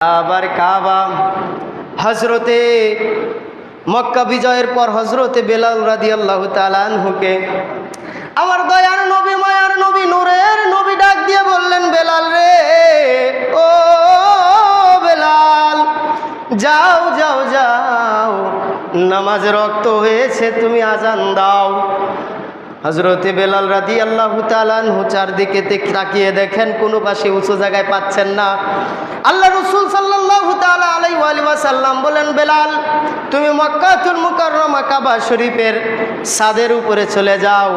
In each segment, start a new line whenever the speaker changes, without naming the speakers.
আবার কাবা। হজরতে মক্কা বিজয়ের পর হজরতে বেলাল রাদি আল্লাহ তালানহুকে আমার দয়ার নবী, মায়ার নবী, নূরের নবী ডাক দিয়ে বললেন, বেলাল রে, ও বেলাল, যাও যাও যাও, নামাজ রক্ত হয়েছে, তুমি আজান দাও। হজরতে বেলাল রাদি আল্লাহ তালানহু চারদিকে তাকিয়ে দেখেন, কোনো পাশে উঁচু জায়গায় পাচ্ছেন না। আল্লাহ রসুল সাল্লাহ তালা আলাই বলেন, বেলাল, তুমি মক্কাতুল মুকাররমা কাবা শরীফের সাদের উপরে চলে যাও।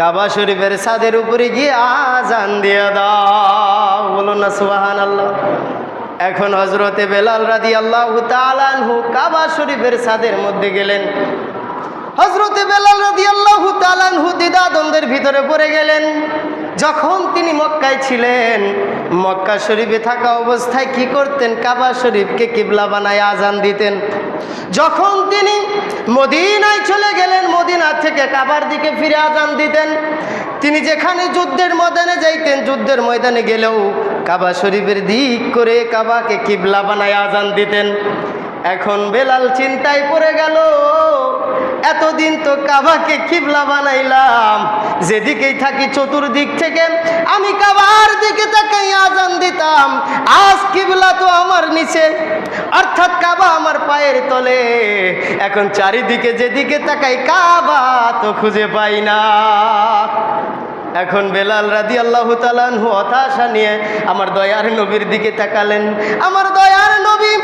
কাবা শরীফের সাদের উপরে গিয়ে আজান দিয়ে দাও। বলুন না সুবাহান আল্লাহ এখন হজরতে বেলাল রাদি আল্লাহ তালানহু কাবা শরীফের সাদের মধ্যে গেলেন। হজরতে বেলাল রাদিয়াল্লাহু তাআলাহু দ্বিধাদ্বন্দ্বের ভিতরে পড়ে গেলেন। যখন তিনি মক্কায় ছিলেন, মক্কা শরীফে থাকা অবস্থায় কি করতেন? কাবা শরীফকে কিবলা বানায় আজান দিতেন। যখন তিনি মদিনায় চলে গেলেন, মদিনা থেকে কাবার দিকে ফিরে আজান দিতেন। তিনি যেখানে যুদ্ধের ময়দানে যাইতেন, যুদ্ধের ময়দানে গেলেও কাবা শরীফের দিক করে কাবাকে কিবলা বানায় আজান দিতেন। এখন বেলাল চিন্তায় পড়ে গেল এতদিন তো কাবাকে কিবলা বানাইলাম। যেদিকেই থাকি চতুর্দিক থেকে আমি কাবার দিকে তাকাই আজান দিতাম। আজ কিবলা তো আমার নিচে, অর্থাৎ কাবা আমার পায়ের তলে। এখন চারিদিকে যেদিকে তাকাই কাবা তো খুঁজে পাই না। এখন বেলাল রাদি আল্লাহ তালানহু হতাশা নিয়ে আমার দয়ার নবীর দিকে তাকালেন। আমার দয়ার নবী,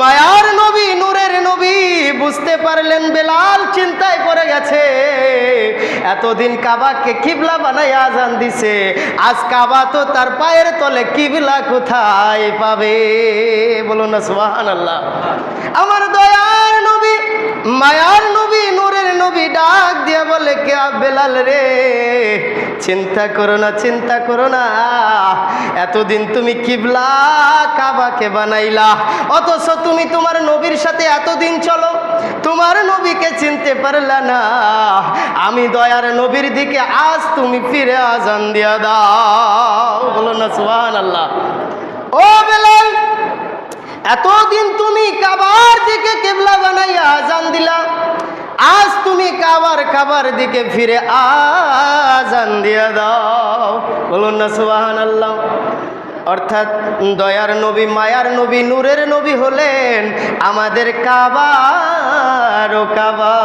মায়ার নবী, নূরের গেছে। এতদিন কাবাকে কিবলা বানাই আজান দিছে। আজ কাবা তো তার পায়ের তলে কিবলা কোথায় পাবে? বলুন না সুবাহান আল্লাহ আমার দয়ার নবী, মায়ার নবী, নূরের নবী ডাক দিয়া বলে, কে বেলাল রে? চিন্তা করো না, চিন্তা করো না। এতদিন তুমি কিবলা কাবাকে বানাইলা। অথচ তুমি তোমার নবীর সাথে এতদিন চলো, তোমার নবীকে চিনতে পারলা না। আমি দয়ার নবীর দিকে আজ তুমি ফিরে আজান দিয়া দাও। বলো না সুহান আল্লাহ ও বেলাল, এতদিন তুমি কাবার দিকে কেবলা বানাইয়া আজান দিলা। আজ তুমি কাবার কাবার দিকে ফিরে আজান দিয়ে দাও। বলুন না সুবাহান আল্লাহ অর্থাৎ দয়ার নবী, মায়ার নবী, নূরের নবী হলেন আমাদের কাবার ও কাবা।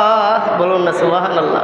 বলুন না সুবাহান আল্লাহ